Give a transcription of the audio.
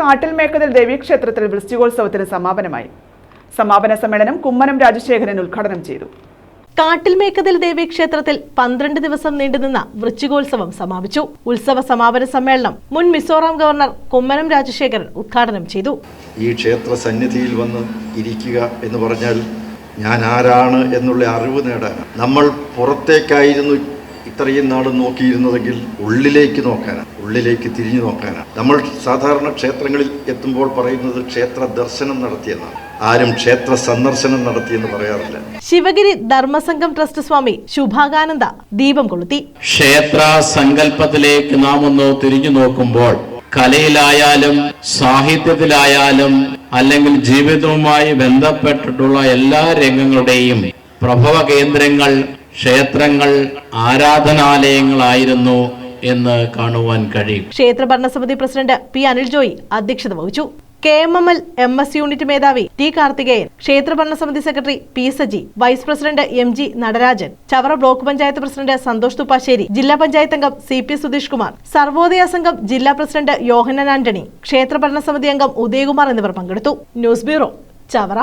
കാട്ടിൽ മേക്കതിൽ ദേവീക്ഷേത്രത്തിൽ വൃശ്ചികോത്സവത്തിന് സമാപനമായി. സമാപന സമ്മേളനം കുമ്മനം രാജശേഖരൻ ഉദ്ഘാടനം ചെയ്തു. കാട്ടിൽമേക്കതിൽ മേക്കതിൽ ദേവീക്ഷേത്രത്തിൽ പന്ത്രണ്ട് ദിവസം നീണ്ടുനിന്ന വൃശ്ചികോത്സവം സമാപിച്ചു. ഉത്സവ സമാപന സമ്മേളനം മുൻ മിസോറാം ഗവർണർ കുമ്മനം രാജശേഖരൻ ഉദ്ഘാടനം ചെയ്തു. ഈ ക്ഷേത്ര സന്നിധിയിൽ വന്ന് ഇരിക്കുക എന്ന് പറഞ്ഞാൽ ഞാൻ ആരാണ് എന്നുള്ള അറിവ് നേടാൻ നമ്മൾ പുറത്തേക്കായിരുന്നു ഇത്രയും നാൾ നോക്കിയിരുന്നതെങ്കിൽ ഉള്ളിലേക്ക് നോക്കാനാണ് ഉള്ളിലേക്ക് തിരിഞ്ഞു നോക്കാനാണ് നമ്മൾ സാധാരണ ക്ഷേത്രങ്ങളിൽ എത്തുമ്പോൾ പറയുന്നത് ക്ഷേത്ര ദർശനം നടത്തിയെന്നാണ്. ആരും ക്ഷേത്ര സന്ദർശനം നടത്തിയെന്ന് പറയാറില്ല. ശിവഗിരി ധർമ്മസംഘം ട്രസ്റ്റ് സ്വാമി ശുഭാകാനന്ദ ദീപം കൊളുത്തി. ക്ഷേത്ര സങ്കല്പത്തിലേക്ക് നാം ഒന്ന് തിരിഞ്ഞു നോക്കുമ്പോൾ കലയിലായാലും സാഹിത്യത്തിലായാലും അല്ലെങ്കിൽ ജീവിതവുമായി ബന്ധപ്പെട്ടിട്ടുള്ള എല്ലാ രംഗങ്ങളുടെയും പ്രഭവ കേന്ദ്രങ്ങൾ ക്ഷേത്രങ്ങൾ ആരാധനാലയങ്ങളായിരുന്നു എന്ന് കാണുവാൻ കഴിയും. ക്ഷേത്ര ഭരണസമിതി പ്രസിഡന്റ് പി അനിൽ ജോയി അധ്യക്ഷത വഹിച്ചു. K M M L M S unit മേധാവി ടി കാർത്തികേയൻ ക്ഷേത്ര ഭരണസമിതി secretary P Saji vice president M G Natarajan Chavara block panchayat president Santhosh Thuppassery ജില്ലാ പഞ്ചായത്ത് അംഗം സി പി സുധീഷ് കുമാർ സർവോദയ സംഘം ജില്ലാ പ്രസിഡന്റ് യോഹനൻ ആന്റണി ക്ഷേത്ര ഭരണസമിതി അംഗം ഉദയകുമാർ എന്നിവർ പങ്കെടുത്തു. News bureau Chavara.